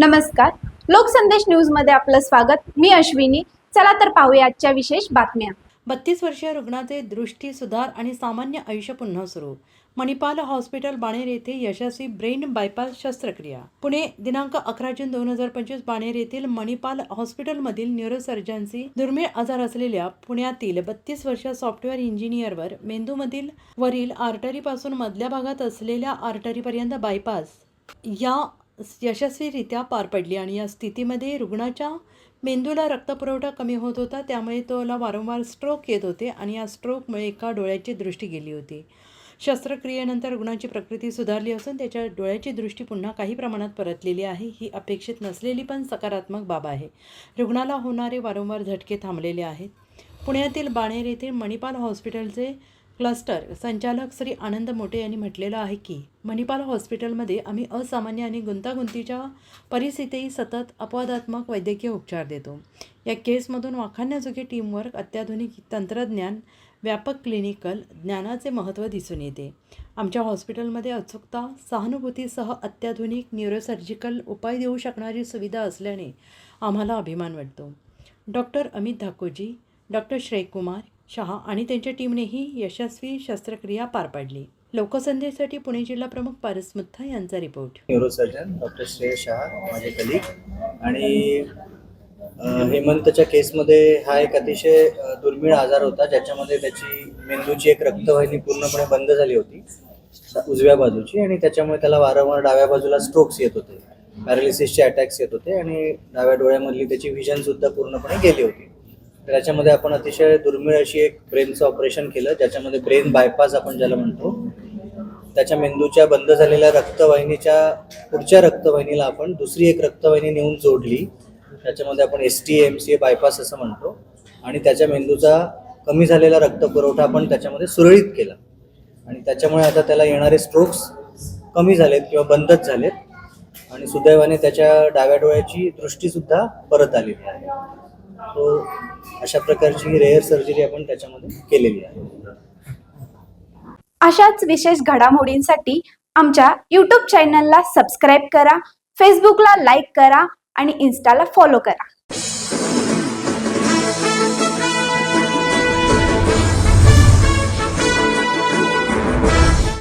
नमस्कार. लोकसंदेश न्यूजमध्ये आपलं स्वागत. मी अश्विनी. चला तर पाहूया आजच्या विशेष बातम्या. बत्तीस वर्षीय रुग्णाचे दृष्टी सुधार आणि सामान्य आयुष्य पुन्हा सुरू. मणिपाल हॉस्पिटल बाणेर येथे यशस्वी ब्रेन बायपास शस्त्रक्रिया. पुणे दिनांक अकरा जून दोन हजार पंचवीस बाणेर येथील मणिपाल हॉस्पिटलमधील न्यूरोसर्जन्सी दुर्मिळ आजार असलेल्या पुण्यातील बत्तीस वर्ष सॉफ्टवेअर इंजिनियरवर मेंदूमधील वरील आर्टरीपासून मधल्या भागात असलेल्या आर्टरीपर्यंत बायपास. या यशस्वीरित्या पार पडली आणि या स्थितीमध्ये रुग्णाच्या मेंदूला रक्तपुरवठा कमी होत होता. त्यामुळे तोला वारंवार स्ट्रोक येत होते आणि या स्ट्रोकमुळे एका डोळ्याची दृष्टी गेली होती. शस्त्रक्रियेनंतर रुग्णाची प्रकृती सुधारली असून त्याच्या डोळ्याची दृष्टी पुन्हा काही प्रमाणात परतलेली आहे. ही अपेक्षित नसलेली पण सकारात्मक बाब आहे. रुग्णाला होणारे वारंवार झटके थांबलेले आहेत. पुण्यातील बाणेर येथील मणिपाल हॉस्पिटलचे क्लस्टर. संचालक श्री आनंद मोटे यांनी म्हटलेलं आहे की मणिपाल हॉस्पिटलमध्ये आम्ही असामान्य आणि गुंतागुंतीच्या परिस्थितीही सतत अपवादात्मक वैद्यकीय उपचार देतो. या केसमधून वाखाण्याजोगे टीमवर्क अत्याधुनिक तंत्रज्ञान व्यापक क्लिनिकल ज्ञानाचे महत्त्व दिसून येते. आमच्या हॉस्पिटलमध्ये अचूकता सहानुभूतीसह अत्याधुनिक न्यूरोसर्जिकल उपाय देऊ शकणारी सुविधा असल्याने आम्हाला अभिमान वाटतो. डॉक्टर अमित धाकोजी डॉक्टर श्रेयकुमार शहा आणि त्यांच्या टीमनेही यशस्वी शस्त्रक्रिया पार पाडली. लोकसंदेशसाठी पुणे जिल्हा प्रमुख पारस मुथा यांचा रिपोर्ट. न्यूरोसर्जन डॉक्टर श्रेय शहा माझे कलिक आणि हेमंतच्या केसमध्ये हा एक अतिशय दुर्मिळ आजार होता ज्याच्यामध्ये त्याची मेंदूची एक रक्तवाहिनी पूर्णपणे बंद झाली होती उजव्या बाजूची. आणि त्याच्यामुळे त्याला वारंवार डाव्या बाजूला स्ट्रोक्स येत होते. पॅरालिसिसचे अटॅक्स येत होते आणि डाव्या डोळ्यामधली त्याची व्हिजन सुद्धा पूर्णपणे गेली होती. तर त्याच्यामध्ये आपण अतिशय दुर्मिळ अशी एक ब्रेनचं ऑपरेशन केलं ज्याच्यामध्ये ब्रेन बायपास आपण ज्याला म्हणतो. त्याच्या मेंदूच्या बंद झालेल्या रक्तवाहिनीच्या पुढच्या रक्तवाहिनीला आपण दुसरी एक रक्तवाहिनी नेऊन जोडली. त्याच्यामध्ये आपण S T M C A bypass असं म्हणतो. आणि त्याच्या मेंदूचा कमी झालेला रक्तपुरवठा आपण त्याच्यामध्ये सुरळीत केला. आणि त्याच्यामुळे आता त्याला येणारे स्ट्रोक्स कमी झालेत किंवा बंदच झालेत. आणि सुदैवाने त्याच्या डाव्या डोळ्याची दृष्टीसुद्धा परत आलेली आहे तो अशा प्रकारची रेअर सर्जरी आपण त्याच्यामध्ये केलेली आहे. अशाच विशेष घडामोडींसाठी आमच्या यूट्यूब चॅनलला सबस्क्राईब करा फेसबुकला लाईक करा आणि इन्स्टाला फॉलो करा.